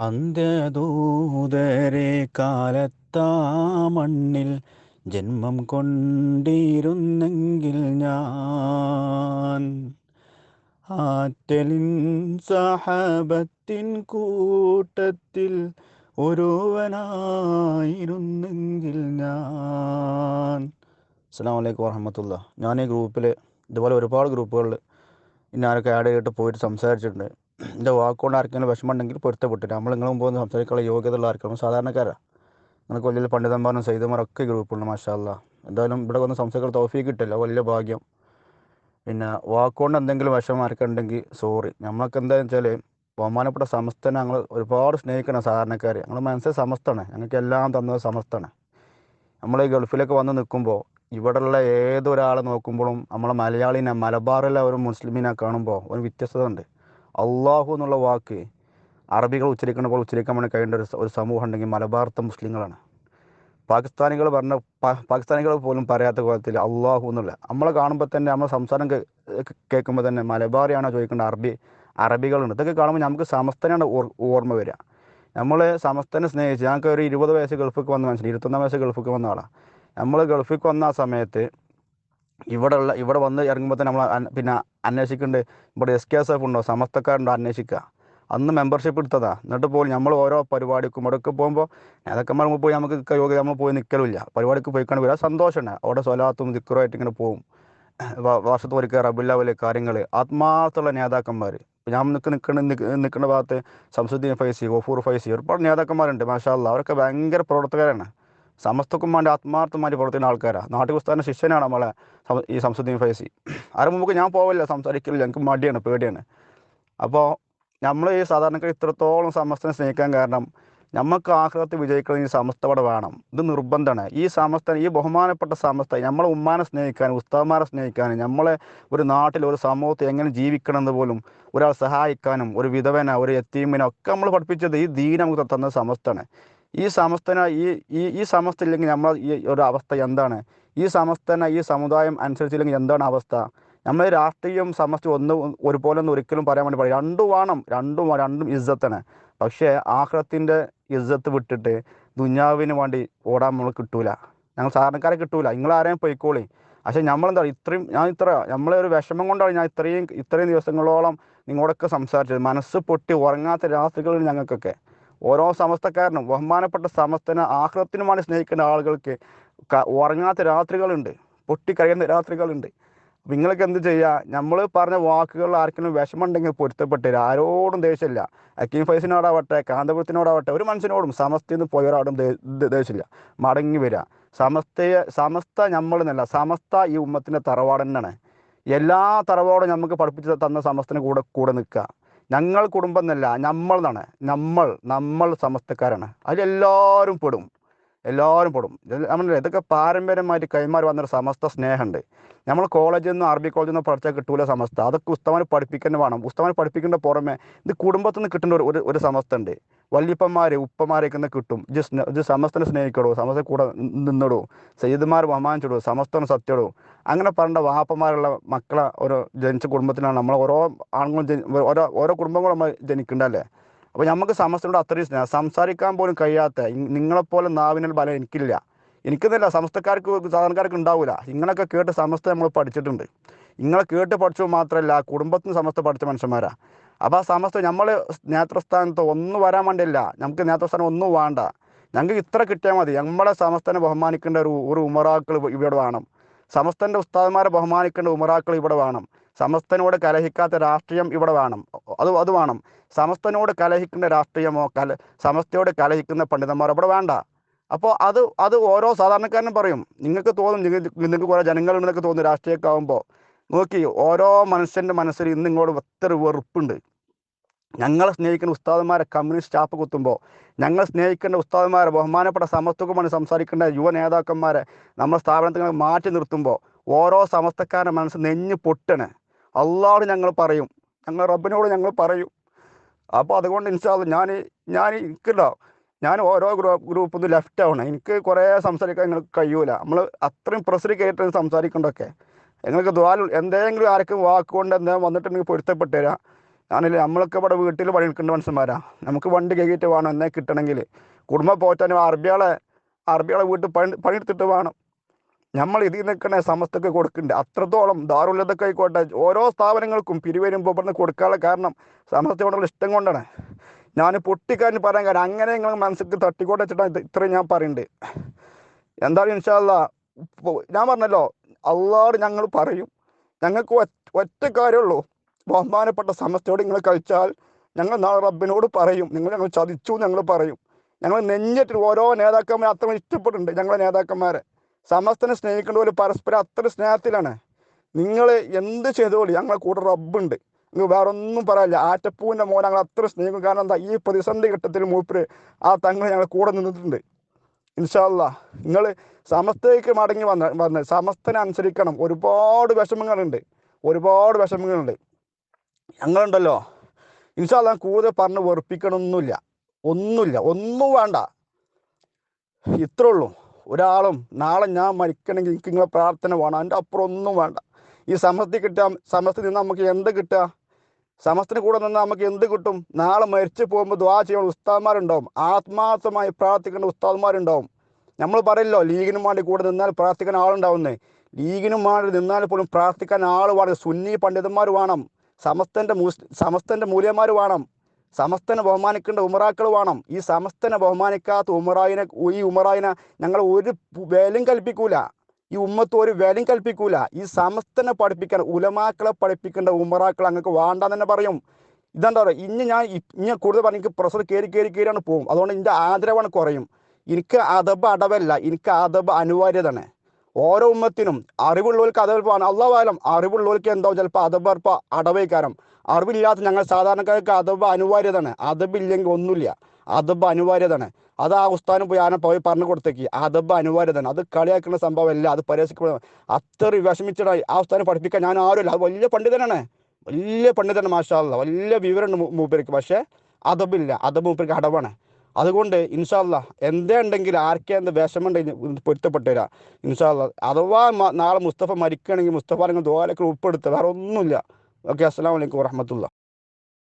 അന്ത്യദൂതരെ കാലത്താ മണ്ണിൽ ജന്മം കൊണ്ടിരുന്നെങ്കിൽ ഞാൻ. ആറ്റലിൻ സഹബത്തിൻ കൂട്ടത്തിൽ ഒരുവനായിരുന്നെങ്കിൽ ഞാൻ. അസ്സാം വലൈക്കും വറഹമത്തുള്ള ഞാൻ ഈ ഗ്രൂപ്പിൽ ഇതുപോലെ ഒരുപാട് ഗ്രൂപ്പുകളിൽ ഇന്നാരൊക്കെ ആഡ് ചെയ്തിട്ട് പോയിട്ട് സംസാരിച്ചിട്ടുണ്ട്. എന്റെ വാക്കുകൊണ്ട് ആർക്കെങ്കിലും വിഷമം ഉണ്ടെങ്കിൽ പൊരുത്തപ്പെട്ടിട്ട്. നമ്മൾ നിങ്ങളും പോകുന്ന സംസാരിക്കാനുള്ള യോഗ്യത ഉള്ള ആർക്കും സാധാരണക്കാരാണ് നിങ്ങൾക്ക് വലിയ പണ്ഡിതന്മാരും സൈതന്മാരൊക്കെ ഗ്രൂപ്പുണ്ട് മാഷാല്ല എന്തായാലും ഇവിടെ വന്ന് സംസാരിക്കാൻ തോഫീ കിട്ടില്ല. വലിയ ഭാഗ്യം. പിന്നെ വാക്കുകൊണ്ട് എന്തെങ്കിലും വിഷമം ആർക്കുണ്ടെങ്കിൽ സോറി. നമ്മളൊക്കെ എന്താണെന്ന് വെച്ചാൽ ബഹുമാനപ്പെട്ട സമസ്തനെ ഞങ്ങൾ ഒരുപാട് സ്നേഹിക്കണം സാധാരണക്കാർ ഞങ്ങൾ മനസ്സിൽ സമസ്തമാണ് ഞങ്ങൾക്ക് എല്ലാം തന്നത് സമസ്തമാണ് നമ്മൾ ഈ ഗൾഫിലൊക്കെ വന്ന് നിൽക്കുമ്പോൾ ഇവിടെയുള്ള ഏതൊരാളെ നോക്കുമ്പോഴും നമ്മളെ മലയാളിനെ മലബാറിലെ ഒരു മുസ്ലിമിനെ കാണുമ്പോൾ ഒരു വ്യത്യസ്തത ഉണ്ട് അള്ളാഹു എന്നുള്ള വാക്ക് അറബികൾ ഉച്ചരിക്കുന്ന പോലെ ഉച്ചരിക്കാൻ വേണ്ടി കഴിയേണ്ട ഒരു ഒരു സമൂഹം ഉണ്ടെങ്കിൽ മലബാർത്ത മുസ്ലിങ്ങളാണ്. പാകിസ്ഥാനികൾ പറഞ്ഞ പാകിസ്ഥാനികൾ പോലും പറയാത്ത കോലത്തിൽ അള്ളാഹു എന്നുള്ള നമ്മളെ കാണുമ്പോൾ തന്നെ നമ്മൾ സംസാരം കേൾക്കുമ്പോൾ തന്നെ മലബാറിയാണോ ചോദിക്കേണ്ട അറബി അറബികളുണ്ട്. ഇതൊക്കെ കാണുമ്പോൾ നമുക്ക് സമസ്തനാണ് ഓർ- ഓർമ്മ വരിക. നമ്മൾ സമസ്തനെ സ്നേഹിച്ച് ഞങ്ങൾക്ക് ഒരു ഇരുപത് വയസ്സ് ഗൾഫിക്ക് വന്ന മനുഷ്യൻ ഇരുപത്തൊന്നാം വയസ്സ് ഗൾഫിക്ക് വന്ന ആളാണ് നമ്മൾ ഗൾഫിൽ വന്ന സമയത്ത് ഇവിടെ ഉള്ള ഇവിടെ വന്ന് ഇറങ്ങുമ്പോൾ തന്നെ നമ്മൾ പിന്നെ അന്വേഷിക്കുന്നുണ്ട് ഇവിടെ എസ് കെ എസ് എഫ് ഉണ്ടോ? സമസ്തക്കാരുണ്ടോ? അന്വേഷിക്കുക അന്ന് മെമ്പർഷിപ്പ് എടുത്തതാ. എന്നിട്ട് പോലും നമ്മൾ ഓരോ പരിപാടിക്കും ഇവിടെയൊക്കെ പോകുമ്പോൾ അതൊക്കെ നമ്മൾ പോയി നമുക്ക് യോഗ നമ്മൾ പോയി നിൽക്കലില്ല പരിപാടിക്ക് പോയിക്കാണ്ട് വരാം. സന്തോഷമാണ് അവിടെ സ്വലാത്തും ദിക്കറുമായിട്ട് ഇങ്ങനെ പോകും വ- വർഷത്ത് ഒരിക്കൽ വലിയ കാര്യങ്ങൾ ആത്മാർത്ഥമുള്ള നേതാക്കന്മാർ ഞാൻ നിൽക്കുന്ന നിൽക്കുന്ന നിൽക്കുന്ന ഭാഗത്ത് സംസുദ്ദീൻ ഫൈസി ഗഫൂർ ഫൈസി ഒരുപാട് നേതാക്കന്മാരുണ്ട് മാഷാ അല്ലാ അവരൊക്കെ ഭയങ്കര പ്രവർത്തകരാണ്. സമസ്തക്കും വേണ്ടി ആത്മാർത്ഥമായിട്ട് പ്രവർത്തിക്കുന്ന ആൾക്കാരാണ് നാട്ടുപുസ്തകത്തിന്റെ ശിഷ്യനാണ് നമ്മളെ ഈ സംസുദ്ദീൻ ഫൈസി. ആരും മുമ്പ് ഞാൻ പോവില്ല സംസാരിക്കില്ല ഞങ്ങൾക്ക് മടിയാണ് പേടിയാണ്. അപ്പോൾ നമ്മൾ ഈ സാധാരണക്കാർ ഇത്രത്തോളം സമസ്തനെ സ്നേഹിക്കാൻ കാരണം നമുക്ക് ആഹ്ലത്ത് വിജയിക്കണം ഈ സമസ്ത ഇവിടെ വേണം. ഇത് നിർബന്ധമാണ്. ഈ സമസ്ത ഈ ബഹുമാനപ്പെട്ട സമസ്ത നമ്മളെ ഉമ്മാനെ സ്നേഹിക്കാനും ഉസ്താവന്മാരെ സ്നേഹിക്കാനും നമ്മളെ ഒരു നാട്ടിൽ ഒരു സമൂഹത്തെ എങ്ങനെ ജീവിക്കണം എന്ന് പോലും ഒരാൾ സഹായിക്കാനും ഒരു വിധവന ഒരു എത്തീമിനോ ഒക്കെ നമ്മൾ പഠിപ്പിച്ചത് ഈ ദീൻ നമുക്ക് തന്ന സമസ്തയാണ്. ഈ സമസ്തന ഈ ഈ ഈ സമസ്ത ഇല്ലെങ്കിൽ നമ്മൾ ഈ ഒരു അവസ്ഥ എന്താണ്? ഈ സമസ്തന ഈ സമുദായം അനുസരിച്ചില്ലെങ്കിൽ എന്താണ് അവസ്ഥ? നമ്മൾ രാഷ്ട്രീയം സമസ്ത ഒന്ന് ഒരുപോലെ ഒന്നും ഒരിക്കലും പറയാൻ വേണ്ടി പറയും രണ്ടും വേണം രണ്ടും രണ്ടും ഇജ്ജത്താണ്. പക്ഷേ ആഹ്റത്തിന്റെ ഇജ്ജത്ത് വിട്ടിട്ട് ദുഞ്ഞാവിന് വേണ്ടി ഓടാൻ നമ്മൾ കിട്ടൂല. ഞങ്ങൾ സാധാരണക്കാരെ കിട്ടൂല. നിങ്ങൾ ആരെയും പൊയ്ക്കോളി. പക്ഷേ നമ്മളെന്താ ഇത്രയും ഞാൻ ഇത്ര നമ്മളെ ഒരു വിഷമം കൊണ്ടാണ് ഞാൻ ഇത്രയും ഇത്രയും ദിവസങ്ങളോളം നിങ്ങളോടൊക്കെ സംസാരിച്ചത്. മനസ്സ് പൊട്ടി ഉറങ്ങാത്ത രാത്രികളിൽ ഞങ്ങൾക്കൊക്കെ. ഓരോ സമസ്തക്കാരനും ബഹുമാനപ്പെട്ട സമസ്തനെ ആഹ്ലത്തിനുമാണ് സ്നേഹിക്കുന്ന ആളുകൾക്ക് ഉറങ്ങാത്ത രാത്രികളുണ്ട് പൊട്ടിക്കരയുന്ന രാത്രികളുണ്ട്. അപ്പം നിങ്ങൾക്ക് എന്ത് ചെയ്യുക നമ്മൾ പറഞ്ഞ വാക്കുകൾ ആർക്കെങ്കിലും വിഷമമുണ്ടെങ്കിൽ പൊരുത്തപ്പെട്ടില്ല ആരോടും ദേഷ്യമില്ല. അക്കീം ഫൈസിനോടാവട്ടെ കാന്തപുരത്തിനോടാവട്ടെ ഒരു മനുഷ്യനോടും സമസ്തയിൽ നിന്ന് പോയവരോടും ദേഷ്യമില്ല. മടങ്ങി വരിക. സമസ്തയെ സമസ്ത നമ്മൾ എന്നല്ല സമസ്ത ഈ ഉമ്മത്തിന്റെ തറവാട് തന്നെയാണ് എല്ലാ തറവാടും നമുക്ക് പഠിപ്പിച്ച് തന്ന സമസ്തന് കൂടെ കൂടെ നിൽക്കുക. ഞങ്ങൾ കുടുംബം എന്നല്ല നമ്മൾ എന്നാണ് നമ്മൾ നമ്മൾ സമസ്തക്കാരാണ്. അതിലെല്ലാവരും പെടും. എല്ലാവരും പെടും. നമ്മളല്ലേ ഇതൊക്കെ പാരമ്പര്യമായിട്ട് കൈമാറി വന്നൊരു സമസ്ത സ്നേഹമുണ്ട്. നമ്മൾ കോളേജിൽ നിന്ന് അറബി കോളേജിൽ നിന്ന് പഠിച്ചാൽ കിട്ടൂല സമസ്ത. അതൊക്കെ ഉസ്തമാനെ പഠിപ്പിക്കുന്ന വേണം. ഉസ്തമാനെ പഠിപ്പിക്കേണ്ട പുറമെ ഇത് കുടുംബത്തിൽ നിന്ന് കിട്ടേണ്ട ഒരു- ഒരു സമസ്ത ഉണ്ട്. വല്യപ്പന്മാർ ഉപ്പമാരെയൊക്കെ ഒന്ന് കിട്ടും. ഇത് ഇത് സമസ്തനെ സ്നേഹിക്കടോ സമസ്ത കൂടെ നിന്നിടോ. സയ്യിദ്മാർ ബഹുമാനിച്ചിടോ സമസ്തം സത്യടോ. അങ്ങനെ പറഞ്ഞ വാപ്പന്മാരുള്ള മക്കളെ ഓരോ ജനിച്ച കുടുംബത്തിനാണ് നമ്മൾ. ഓരോ ആണുങ്ങളും ഓരോ ഓരോ കുടുംബങ്ങളും നമ്മൾ ജനിക്കണ്ടല്ലേ? അപ്പോൾ നമുക്ക് സമസ്തനോട് അത്രയും സ്നേഹം. സംസാരിക്കാൻ പോലും കഴിയാത്ത നിങ്ങളെപ്പോലെ നാവിനൽ ബലം എനിക്കില്ല. എനിക്കെന്നല്ല. സമസ്തക്കാർക്ക് സാധാരണക്കാർക്ക് ഉണ്ടാവില്ല ഇങ്ങനൊക്കെ കേട്ട് സമസ്ത നമ്മൾ പഠിച്ചിട്ടുണ്ട്. ഇങ്ങളെ കേട്ട് പഠിച്ചു മാത്രമല്ല കുടുംബത്തിന് സമസ്ത പഠിച്ച മനുഷ്യന്മാരാ. അപ്പോൾ ആ സമസ്ത നമ്മൾ നേതൃസ്ഥാനത്ത് ഒന്നും വരാൻ വേണ്ടിയില്ല. നമുക്ക് നേതൃസ്ഥാനം ഒന്നും വേണ്ട. ഞങ്ങൾക്ക് ഇത്ര കിട്ടിയാൽ മതി. നമ്മളെ സമസ്തനെ ബഹുമാനിക്കേണ്ട ഒരു ഒരു ഉമറാക്കൾ ഇവിടെ വേണം. സമസ്തന്റെ ഉസ്താദന്മാരെ ബഹുമാനിക്കേണ്ട ഉമറാക്കൾ ഇവിടെ വേണം. സമസ്തനോട് കലഹിക്കാത്ത രാഷ്ട്രീയം ഇവിടെ വേണം. അത് അത് വേണം. സമസ്തനോട് കലഹിക്കുന്ന രാഷ്ട്രീയമോ കല സമസ്തയോട് കലഹിക്കുന്ന പണ്ഡിതന്മാർ ഇവിടെ വേണ്ട. അപ്പോൾ അത് അത് ഓരോ സാധാരണക്കാരനും പറയും. നിങ്ങൾക്ക് തോന്നും നിങ്ങൾക്ക് കുറേ ജനങ്ങളുണ്ടെന്നൊക്കെ തോന്നും രാഷ്ട്രീയമൊക്കെ ആകുമ്പോൾ നോക്കി ഓരോ മനുഷ്യന്റെ മനസ്സിൽ ഇന്ന് ഇങ്ങോട്ട് ഒത്തിരി വെറുപ്പുണ്ട്. ഞങ്ങളെ സ്നേഹിക്കുന്ന ഉസ്താദന്മാരെ കമ്മ്യൂണിസ്റ്റ് ചാപ്പ് കുത്തുമ്പോൾ ഞങ്ങൾ സ്നേഹിക്കേണ്ട ഉസ്താദന്മാരെ ബഹുമാനപ്പെട്ട സമത്വകുമാണ് സംസാരിക്കേണ്ട യുവ നേതാക്കന്മാരെ നമ്മുടെ സ്ഥാപനത്തിൽ മാറ്റി നിർത്തുമ്പോൾ ഓരോ സമസ്തക്കാരുടെ മനസ്സ് നെഞ്ഞ് പൊട്ടണ്. അള്ളാഹോട് ഞങ്ങൾ പറയും. ഞങ്ങൾ റബ്ബിനോട് ഞങ്ങൾ പറയും. അപ്പോൾ അതുകൊണ്ട് ഇൻഷാല്ല ഞാൻ ഞാൻ എനിക്കല്ലോ ഞാൻ ഓരോ ഗ്രൂപ്പ് ഗ്രൂപ്പിൽ നിന്ന് ലെഫ്റ്റ് ആവണം എനിക്ക് കുറേ സംസാരിക്കാൻ നിങ്ങൾക്ക് കഴിയൂല. നമ്മൾ അത്രയും പ്രസരി കയറ്റി സംസാരിക്കേണ്ടതൊക്കെ. നിങ്ങൾക്ക് ദ്വാല എന്തെങ്കിലും ആർക്കും വാക്കുകൊണ്ട് എന്തെങ്കിലും വന്നിട്ടുണ്ടെങ്കിൽ പൊരുത്തപ്പെട്ട് തരാം. ഞാനില്ലേ നമ്മളൊക്കെ ഇവിടെ വീട്ടിൽ പണിയെടുക്കേണ്ട മനുഷ്യന്മാരാ. നമുക്ക് വണ്ടി കയറ്റിയിട്ട് വേണം എന്നെ കിട്ടണമെങ്കിൽ കുടുംബം പോറ്റാനും അറബികളെ അറബികളെ വീട്ടിൽ പണി പണിയെടുത്തിട്ട് വേണം. നമ്മൾ ഇതിൽ നിൽക്കണ സമസ്തക്ക് കൊടുക്കുന്നുണ്ട് അത്രത്തോളം ദാറുള്ളതൊക്കെ ആയിക്കോട്ടെ. ഓരോ സ്ഥാപനങ്ങൾക്കും പിരിവരുമ്പോൾ പറഞ്ഞ് കൊടുക്കാനുള്ള കാരണം സമസ്തയോടുള്ള ഇഷ്ടം കൊണ്ടാണ്. ഞാൻ പൊട്ടിക്കാരന് പറയാൻ കാരണം അങ്ങനെ നിങ്ങൾ മനസ്സിക്ക് തട്ടിക്കോട്ടെ വെച്ചിട്ടാണ് ഇത് ഇത്രയും ഞാൻ പറയുന്നുണ്ട് എന്തായാലും ഇൻഷാല്ല ഞാൻ പറഞ്ഞല്ലോ അള്ളാട് ഞങ്ങൾ പറയും. ഞങ്ങൾക്ക് ഒറ്റ കാര്യമുള്ളൂ ബഹുമാനപ്പെട്ട സമസ്തയോട് നിങ്ങൾ കഴിച്ചാൽ ഞങ്ങൾ നാളെ റബ്ബിനോട് പറയും. നിങ്ങൾ ഞങ്ങൾ ചതിച്ചു ഞങ്ങൾ പറയും. ഞങ്ങൾ നെഞ്ഞിട്ട് ഓരോ നേതാക്കന്മാരെ അത്ര ഇഷ്ടപ്പെട്ടുണ്ട് ഞങ്ങളെ നേതാക്കന്മാരെ. സമസ്തനെ സ്നേഹിക്കേണ്ട പോലെ പരസ്പരം അത്ര സ്നേഹത്തിലാണ്. നിങ്ങൾ എന്ത് ചെയ്തോളി ഞങ്ങളെ കൂടെ റബ്ബുണ്ട്. നിങ്ങൾ വേറെ ഒന്നും പറയില്ല ആറ്റപ്പൂവിന്റെ മോനെ ഞങ്ങൾ അത്ര സ്നേഹിക്കും. കാരണം എന്താ? ഈ പ്രതിസന്ധി ഘട്ടത്തിൽ മൂപ്പര് ആ തങ്ങൾ ഞങ്ങൾ കൂടെ നിന്നിട്ടുണ്ട്. ഇൻഷാല്ല നിങ്ങൾ സമസ്തയ്ക്ക് മടങ്ങി വന്ന വന്ന് സമസ്തനെ അനുസരിക്കണം. ഒരുപാട് വിഷമങ്ങളുണ്ട്. ഒരുപാട് വിഷമങ്ങളുണ്ട്. ഞങ്ങളുണ്ടല്ലോ. ഇൻഷാല്ല കൂടുതൽ പറഞ്ഞ് വെറുപ്പിക്കണമൊന്നുമില്ല ഒന്നുമില്ല. ഒന്നും വേണ്ട. ഇത്രേ ഉള്ളൂ ഒരാളും നാളെ ഞാൻ മരിക്കണമെങ്കിൽ എനിക്ക് നിങ്ങളെ പ്രാർത്ഥന വേണം. അതിന്റെ അപ്പുറം ഒന്നും വേണ്ട. ഈ സമസ്തി കിട്ടാം സമസ്തി നിന്ന് നമുക്ക് എന്ത് കിട്ടുക? സമസ്തിന് കൂടെ നിന്ന് നമുക്ക് എന്ത് കിട്ടും? നാളെ മരിച്ചു പോകുമ്പോൾ ദ്വാ ചെയ്യുന്ന ഉസ്താദ്മാരുണ്ടാവും. ആത്മാർത്ഥമായി പ്രാർത്ഥിക്കേണ്ട ഉസ്താദ്മാരുണ്ടാവും. നമ്മൾ പറയല്ലോ ലീഗിനും വേണ്ടി കൂടെ നിന്നാൽ പ്രാർത്ഥിക്കാൻ ആളുണ്ടാവുന്നേ. ലീഗിനും വേണ്ടി നിന്നാൽ പോലും പ്രാർത്ഥിക്കാൻ ആൾ വേണം. സുന്നി പണ്ഡിതന്മാർ വേണം. സമസ്തന്റെ മുസ് സമസ്തന്റെ മൂല്യന്മാർ വേണം. സമസ്തനെ ബഹുമാനിക്കേണ്ട ഉമറാക്കൾ വേണം. ഈ സമസ്തനെ ബഹുമാനിക്കാത്ത ഉമറായിനെ ഈ ഉമറായിനെ ഞങ്ങൾ ഒരു വിലയും കൽപ്പിക്കൂല. ഈ ഉമ്മത്ത് ഒരു വിലയും കൽപ്പിക്കൂല. ഈ സമസ്തനെ പഠിപ്പിക്കാൻ ഉലമാക്കളെ പഠിപ്പിക്കേണ്ട ഉമറാക്കൾ അങ്ങക്ക് വേണ്ട തന്നെ പറയും. ഇതെന്താ പറയുക? ഇനി ഞാൻ ഇനി കൂടുതൽ പറഞ്ഞ എനിക്ക് പ്രഷർ കയറി കയറി കയറിയാണ് പോകും. അതുകൊണ്ട് എന്റെ ആദരവാണ് കുറയും. എനിക്ക് അതബ് അടവല്ല. എനിക്ക് അതബ് അനിവാര്യതാണ്. ഓരോ ഉമ്മത്തിനും അറിവുള്ളവർക്ക് അതബ് ആണ് അള്ളാഹാലം അറിവുള്ളവർക്ക് എന്തോ ചിലപ്പോൾ അതബ് അടവൈക്കാരം. അറിവില്ലാത്ത ഞങ്ങൾ സാധാരണക്കാർക്ക് അതബ് അനിവാര്യതാണ്. അതബില്ലെങ്കിൽ ഒന്നുമില്ല. അതബ് അനിവാര്യതാണ്. അത് ആ ഉസ്താനും പോയി ആനെ പോയി പറഞ്ഞു കൊടുത്തേക്ക്. അതബ് അനിവാര്യതാണ്. അത് കളിയാക്കുന്ന സംഭവമല്ല. അത് പരസ്യം അത്ര വിഷമിച്ചിടായി ആ ഉസ്താനെ പഠിപ്പിക്കാൻ ഞാൻ ആരുമില്ല. അത് വലിയ പണ്ഡിതനാണ്. വലിയ പണ്ഡിതനാണ് മാഷാല്ല വലിയ വിവരമുണ്ട് മൂപ്പർക്ക്. പക്ഷേ അതബില്ല അതബ് മൂപ്പർക്ക് അടവാണ്. അതുകൊണ്ട് ഇൻഷാല്ല എന്തേ ഉണ്ടെങ്കിൽ ആർക്കേ എന്ത് വിഷമുണ്ടെങ്കിൽ പൊരുത്തപ്പെട്ടു തരാം. ഇൻഷാല്ല അഥവാ നാളെ മുസ്തഫ മരിക്കുകയാണെങ്കിൽ മുസ്തഫ നിങ്ങൾ ദോലൊക്കെ ഉൾപ്പെടുത്തുക. വേറെ ഒന്നുമില്ല. ഓക്കെ അസ്സാം വലൈക്കും വറഹമത്തുള്ള.